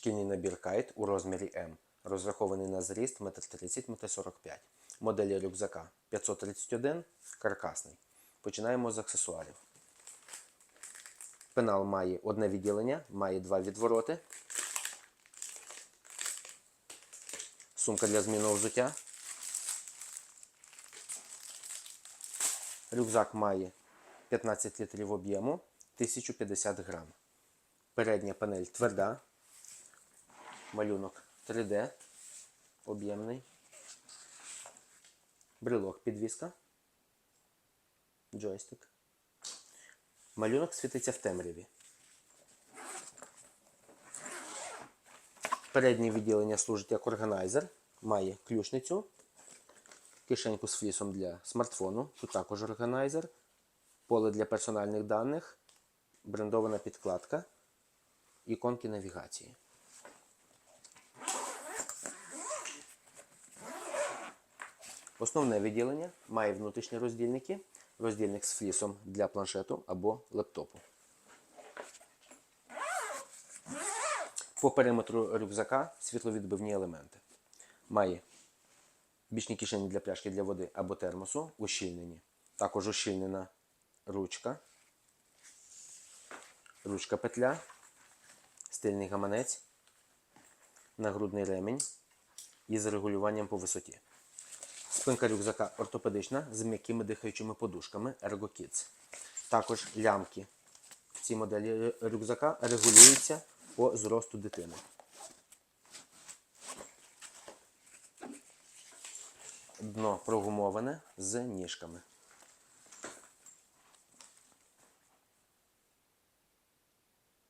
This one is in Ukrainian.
Шкільний набір кайт у розмірі М, розрахований на зріст 1,30 м. Моделі рюкзака 531 каркасний. Починаємо з аксесуарів. Пенал має одне відділення, має два відвороти. Сумка для змінного взуття. Рюкзак має 15 літрів об'єму, 1050 грам. Передня панель тверда. Малюнок 3D. Об'ємний. Брелок підвіска. Джойстик. Малюнок світиться в темряві. Переднє відділення служить як органайзер. Має ключницю, кишеньку з флісом для смартфону. Тут також органайзер, поле для персональних даних, брендована підкладка, іконки навігації. Основне відділення має внутрішні роздільники, роздільник з флісом для планшету або лептопу. По периметру рюкзака світловідбивні елементи. Має бічні кишені для пляшки для води або термосу, ущільнені. Також ущільнена ручка, ручка петля, стильний гаманець, нагрудний ремінь із регулюванням по висоті. Спинка рюкзака ортопедична з м'якими дихаючими подушками Ergo Kids. Також лямки в цій моделі рюкзака регулюються по зросту дитини. Дно прогумоване з ніжками.